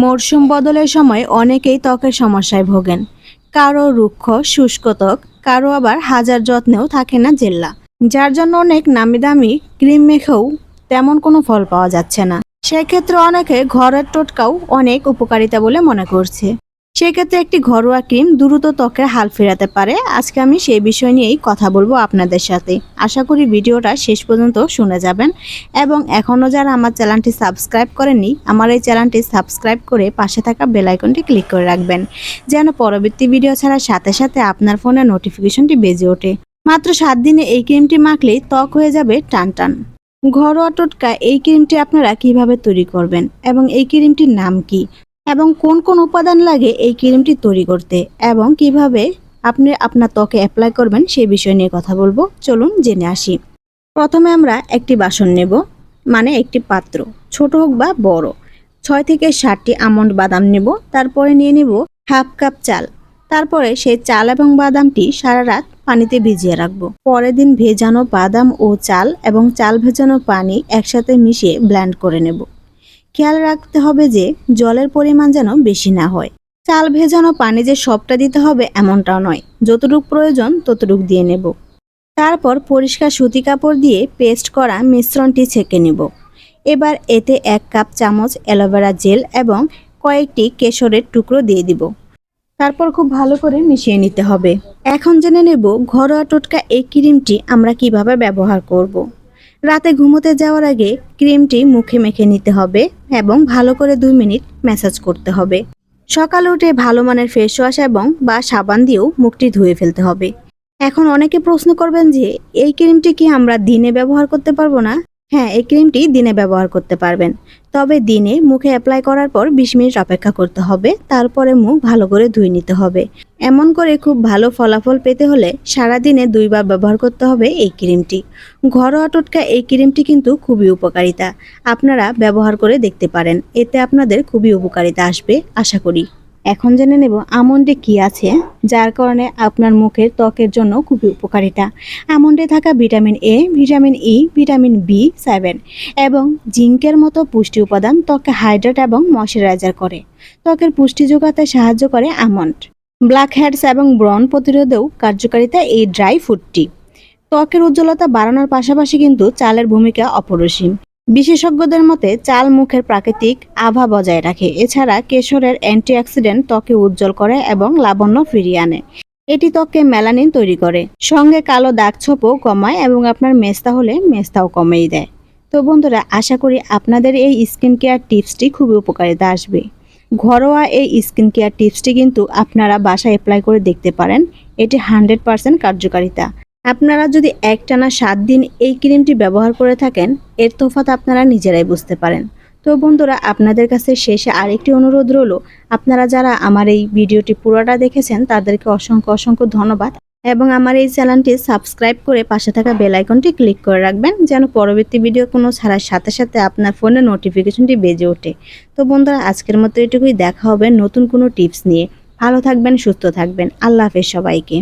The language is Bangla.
মরশুম বদলের সময় অনেকেই ত্বকের সমস্যায় ভোগেন। কারও রুক্ষ, শুষ্ক ত্বক কারও আবার হাজার যত্নেও থাকে না জেল্লা। যার জন্য অনেক নামি দামি ক্রিম মেখেও তেমন কোনো ফল পাওয়া যাচ্ছে না। সেক্ষেত্রে অনেকে ঘরের টোটকাও অনেক উপকারিতা বলে মনে করছে। সেক্ষেত্রে একটি ঘরোয়া ক্রিম দ্রুত ত্বকের হাল ফেরাতে পারে। আজকে আমি সেই বিষয় নিয়েই কথা বলব আপনাদের সাথে। আশা করি ভিডিওটা শেষ পর্যন্ত শুনে যাবেন। এবং এখনও যারা আমার চ্যানেলটি সাবস্ক্রাইব করেননি, আমার এই চ্যানেলটি সাবস্ক্রাইব করে পাশে থাকা বেল আইকনটি ক্লিক করে রাখবেন, যেন পরবর্তী ভিডিও ছাড়ার সাথে সাথে আপনার ফোনে নোটিফিকেশনটি বেজে ওঠে। মাত্র সাত দিনে এই ক্রিমটি মাখলেই ত্বক হয়ে যাবে টান টান। ঘরোয়া টোটকা এই ক্রিমটি আপনারা কীভাবে তৈরি করবেন এবং এই ক্রিমটির নাম কি? এবং কোন কোন উপাদান লাগে এই ক্রিমটি তৈরি করতে এবং কীভাবে আপনি আপনার ত্বকে অ্যাপ্লাই করবেন সেই বিষয় নিয়ে কথা বলব। চলুন জেনে আসি। প্রথমে আমরা একটি বাসন নেব মানে একটি পাত্র, ছোট হোক বা বড়। ছয় থেকে ষাটটি আমন্ড বাদাম নেব, তারপরে নিয়ে নেব হাফ কাপ চাল। তারপরে সেই চাল এবং বাদামটি সারা রাত পানিতে ভিজিয়ে রাখব। পরের দিন ভেজানো বাদাম ও চাল এবং চাল ভেজানো পানি একসাথে মিশিয়ে ব্ল্যান্ড করে নেব। খেয়াল রাখতে হবে যে জলের পরিমাণ যেন বেশি না হয়। চাল ভেজানো পানি যে সবটা দিতে হবে এমনটাও নয়। যতটুক প্রয়োজন ততটুক দিয়ে নেব। তারপর পরিষ্কার সুতি কাপড় দিয়ে পেস্ট করা মিশ্রণটি ছেঁকে নেব। এবার এতে এক কাপ চামচ অ্যালোভেরা জেল এবং কয়েকটি কেশরের টুকরো দিয়ে দিব। তারপর খুব ভালো করে মিশিয়ে নিতে হবে। এখন জেনে নেব ঘরোয়া টোটকা এই ক্রিমটি আমরা কীভাবে ব্যবহার করব। রাতে ঘুমোতে যাওয়ার আগে ক্রিমটি মুখে মেখে নিতে হবে। এবং ভালো করে দুই মিনিট ম্যাসাজ করতে হবে। সকাল উঠে ভালো মানের ফেস ওয়াশ এবং বা সাবান দিয়েও মুখটি ধুয়ে ফেলতে হবে। এখন অনেকে প্রশ্ন করবেন যে, এই ক্রিমটি কি আমরা দিনে ব্যবহার করতে পারব না? হ্যাঁ এই ক্রিমটি দিনে ব্যবহার করতে পারবেন। তবে দিনে মুখে অ্যাপ্লাই করার পর বিশ মিনিট অপেক্ষা করতে হবে, তারপরে মুখ ভালো করে ধুয়ে নিতে হবে। এমন করে খুব ভালো ফলাফল পেতে হলে সারাদিনে দুইবার ব্যবহার করতে হবে এই ক্রিমটি। ঘরোয়া টোটকা এই ক্রিমটি কিন্তু খুবই উপকারিতা। আপনারা ব্যবহার করে দেখতে পারেন। এতে আপনাদের খুবই উপকারিতা আসবে, আশা করি। এখন জেনে নেব আমন্ডে কি আছে, যার কারণে আপনার মুখের ত্বকের জন্য খুবই উপকারিতা। আমন্ডে থাকা vitamin A vitamin E vitamin B seven এবং জিঙ্কের মতো পুষ্টি উপাদান ত্বকে হাইড্রেট এবং ময়শ্চারাইজার করে। ত্বকের পুষ্টি যোগাতে সাহায্য করে আমন্ড। ব্ল্যাক হেডস এবং ব্রণ প্রতিরোধেও কার্যকারিতা এই ড্রাই ফুডটি। ত্বকের উজ্জ্বলতা বাড়ানোর পাশাপাশি কিন্তু চালের ভূমিকা অপরিসীম। বিশেষজ্ঞদের মতে, চাল মুখের প্রাকৃতিক আভা বজায় রাখে। এছাড়া কেশরের অ্যান্টিঅক্সিডেন্ট ত্বকে উজ্জ্বল করে এবং লাবণ্য ফিরিয়ে আনে। এটি ত্বকে মেলানিন তৈরি করে। সঙ্গে কালো দাগ ছোপও কমায় এবং আপনার মেস্তা হলে মেস্তাও কমিয়ে দেয়। তো বন্ধুরা, আশা করি আপনাদের এই স্কিন কেয়ার টিপসটি খুবই উপকারিতা আসবে। ঘরোয়া এই স্কিন কেয়ার টিপসটি কিন্তু আপনারা বাসায় অ্যাপ্লাই করে দেখতে পারেন। এটি হান্ড্রেড পারসেন্ট কার্যকারিতা। আপনারা যদি একটানা সাত দিন এই ক্রিমটি ব্যবহার করে থাকেন, এর তফাৎ আপনারা নিজেরাই বুঝতে পারেন। তো বন্ধুরা, আপনাদের কাছে শেষে আরেকটি অনুরোধ রইল। আপনারা যারা আমার এই ভিডিওটি পুরোটা দেখেছেন, তাদেরকে অসংখ্য অসংখ্য ধন্যবাদ এবং আমার এই চ্যানেলটি সাবস্ক্রাইব করে পাশে থাকা বেল আইকনটি ক্লিক করে রাখবেন, যেন পরবর্তী ভিডিও কোনো ছাড়ার সাথে সাথে আপনার ফোনে নোটিফিকেশনটি বেজে ওঠে। তো বন্ধুরা, আজকের মতো এটুকুই দেখা হবে নতুন কোনো টিপস নিয়ে। ভালো থাকবেন, সুস্থ থাকবেন। আল্লাহ হাফেজ সবাইকে।